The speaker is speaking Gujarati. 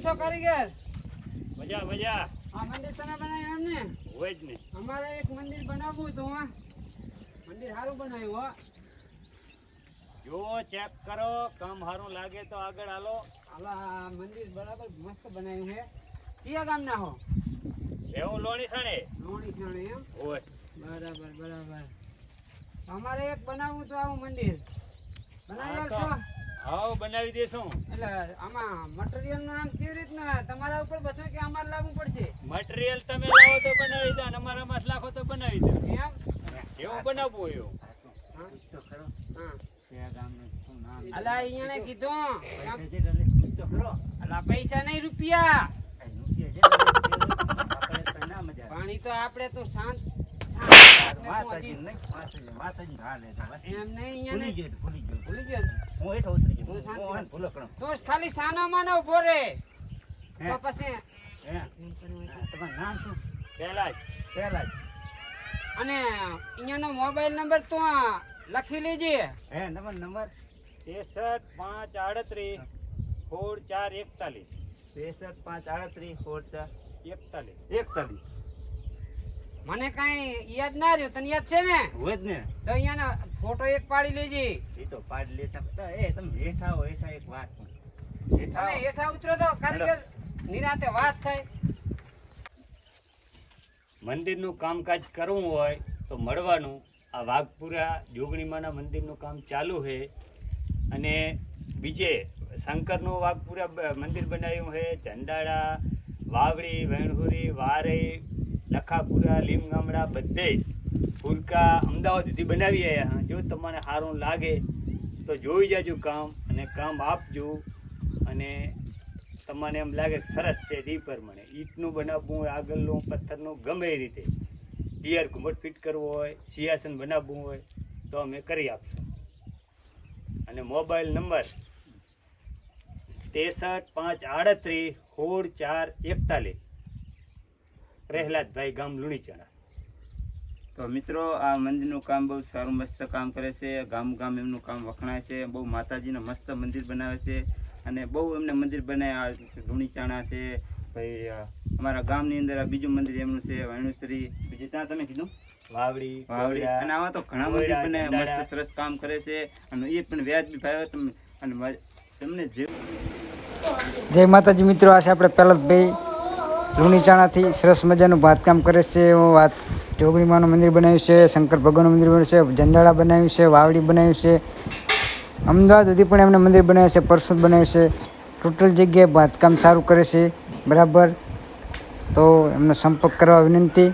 કારીગર? મજા મજા. આ મંદિર તને બનાવ્યું એમ ને? હોય જ ને. અમારે એક મંદિર બનાવવું હતું હા. મંદિર સારું બનાવ્યું હો. જો ચેક કરો. કામ સારું લાગે તો આગળ હાલો. હાલો આ મંદિર બરાબર મસ્ત બનાવ્યું છે. કયા ગામના હો? એવું લોણી સણે? લોણી ખાણે એમ? હોય. બરાબર બરાબર. અમારે એક બનાવવું તો આવું મંદિર. બનાવી આપશો? હાવ બનાવી દેશું. એટલે આમાં મટીરિયલનું આમ કેવી રીતના? તમારા ઉપર બધું કે અમારે લાવવું પડશે? મટીરિયલ તમે લાવો તો બનાવી દો અને અમારા માં લાખો તો બનાવી દો. એમ? જેવું બનાવવું હોય એવું? હા? અલા અહીંયા કીધું. અલા પૈસા નહીં રૂપિયા. પાણી તો આપણે તો શાંત શાંત રાખને પહોંચી. એમ નહીં અહીંયા નહીં. ભૂલી ગયો. ને? તો જ ખાલી સાનો માનો ઊભો રે તો પછી પહેલા જ અને અહીંયાનો મોબાઈલ નંબર તો આ લખી લેજે. ત્રેસઠ પાંચ આડત્રીસ સોળ ચાર એકતાલીસ. પાંચ આડત્રીસ સોળ ચાર એકતાલીસ. એકતાલીસ. મને કાંઈ યાદ ના રહ્યું. તને યાદ છે ને? હોય જ ને. તો અહીંયાનો ફોટો એક પાડી લેજે. એ તો પાડી લેતા એ તમે હેઠા આવો હેઠા એક વાત હેઠા હેઠા ઉતરો તો કારીગર નિરાતે વાત થાય. મંદિરનું કામકાજ કરવું હોય તો મળવાનું. આ વાઘપુરા જોગણીમાના મંદિરનું કામ ચાલુ છે અને બીજે શંકરનું વાઘપુરા મંદિર બનાવ્યું છે ચંડાળા વાવડી વેણહુરી વારઈ લખાપુરા લીમગામડા બધે ફુરકા અમદાવાદ સુધી બનાવી આવ્યા જો તમને સારું લાગે તો જોઈ જાજો કામ અને કામ આપજો. અને તમને એમ લાગે સરસ છે તે પ્રમાણે. ઈંટનું બનાવવું હોય, આગળનું પથ્થરનું ગમે એ રીતે. પિયર ઘુમટ ફિટ કરવો હોય, સિંહાસન બનાવવું હોય, તો અમે કરી આપશું. અને મોબાઈલ નંબર ત્રેસઠ પાંચ આડત્રીસ, સોળ ચાર એકતાલીસ. પ્રહલાદભાઈ ગામ લુણીચણા. તો મિત્રો આ મંદિરનું કામ બહુ સારું મસ્ત કામ કરે છે. ગામ ગામ એમનું કામ વખણાય છે. બહુ માતાજીને મસ્ત મંદિર બનાવે છે. અને બહુ એમને મંદિર બનાવ્યા લુણીચાણા છે. ભાઈ અમારા ગામની અંદર આ બીજું મંદિર એમનું છે વાણુશ્રી. બીજું ત્યાં તમે કીધું? વાવડી વાવડી. અને આવા તો ઘણા મંદિર કોયડા, મસ્ત સરસ કામ કરે છે. અને એ પણ વ્યાજબી ભાવે તમે. અને તમને જે જય માતાજી મિત્રો આ છે આપણે પહેલાભાઈ લુણીચાણાથી સરસ મજાનું બાંધકામ કરે છે. એવું વાત જોગણીમાનું મંદિર બનાવ્યું છે, શંકર ભગવાનનું મંદિર બનાવ્યું છે ઝંડાળા બનાવ્યું છે, વાવડી બનાવ્યું છે. અમદાવાદ સુધી પણ એમને મંદિર બનાવ્યું છે પરસોદ બનાવ્યું છે. ટોટલ જગ્યાએ બાંધકામ સારું કરે છે. બરાબર. તો એમનો સંપર્ક કરવા વિનંતી.